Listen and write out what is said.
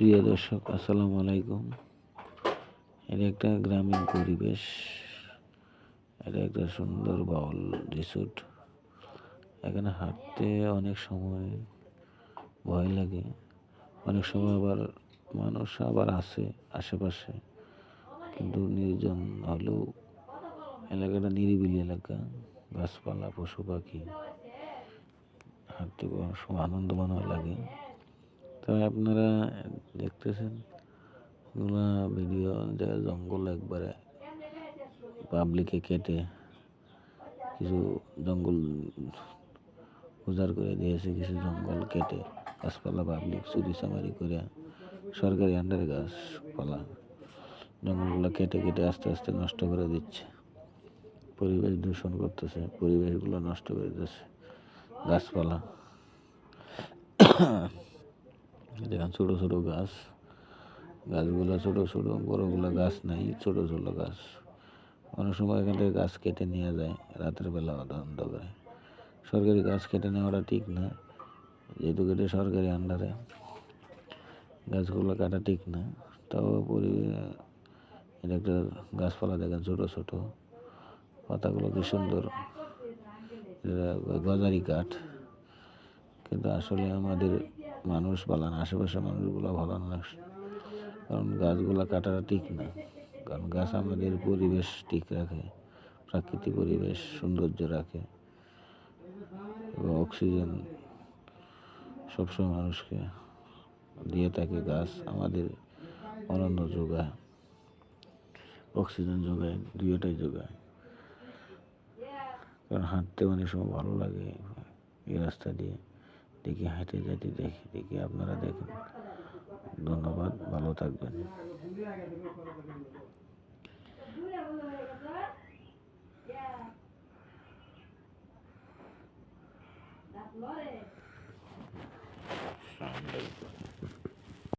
প্রিয় দর্শক, আসসালামু আলাইকুম। এটা একটা গ্রামীণ পরিবেশ। এটা একটা সুন্দর বাউল রিসোর্ট। এখানে হাঁটতে অনেক সময় ভয় লাগে। অনেক সময় আবার মানুষ আবার আসে আশেপাশে। কিন্তু নির্জন হলেও এলাকাটা নিরিবিলি এলাকা। গাছপালা, পশু পাখি, হাঁটতে সময় আনন্দ লাগে। তবে আপনারা দেখতেছেন এগুলা ভিডিও জঙ্গল একবারে পাবলিকে কেটে কিছু জঙ্গল উজাড় করে দিয়েছে, কিছু জঙ্গল কেটে গাছপালা পাবলিক চুরি চামারি করে সরকারি আন্ডারে গাছপালা জঙ্গলগুলো কেটে কেটে আস্তে আস্তে নষ্ট করে দিচ্ছে। পরিবেশ দূষণ করতেছে, পরিবেশগুলো নষ্ট করে দিতেছে গাছপালা। দেখেন ছোটো ছোটো গাছ, গাছগুলো ছোটো ছোটো, বড়োগুলো গাছ নাই, ছোটো ছোটো গাছ। অনেক সময় এখান থেকে গাছ কেটে নিয়ে যায়, রাতের বেলা অন্ধকারে। সরকারি গাছ কেটে নেওয়াটা ঠিক না, যেহেতু কেটে সরকারি আন্ডারে। গাছগুলো কাটা ঠিক না, তাও পরিবেশ এটা একটা গাছপালা দেখেন ছোটো ছোটো। পাতাগুলো কি সুন্দর। গজারি কাঠ, কিন্তু আসলে আমাদের মানুষ ভালো না আশেপাশের মানুষগুলো ভালো না। কারণ গাছগুলো কাটাটা ঠিক না। কারণ গাছ আমাদের পরিবেশ ঠিক রাখে, প্রাকৃতিক পরিবেশ সৌন্দর্য রাখে। এবং অক্সিজেন সবসময় মানুষকে দিয়ে থাকে গাছ, আমাদের অনন্য যোগায়। অক্সিজেন যোগায়, দুইটাই যোগায়। কারণ হাঁটতে অনেক সময় ভালো লাগে এই রাস্তা দিয়ে। দেখি হেঁটে যেতে দেখি দেখি আপনারা দেখেন ধন্যবাদ ভালো থাকবেন সামনে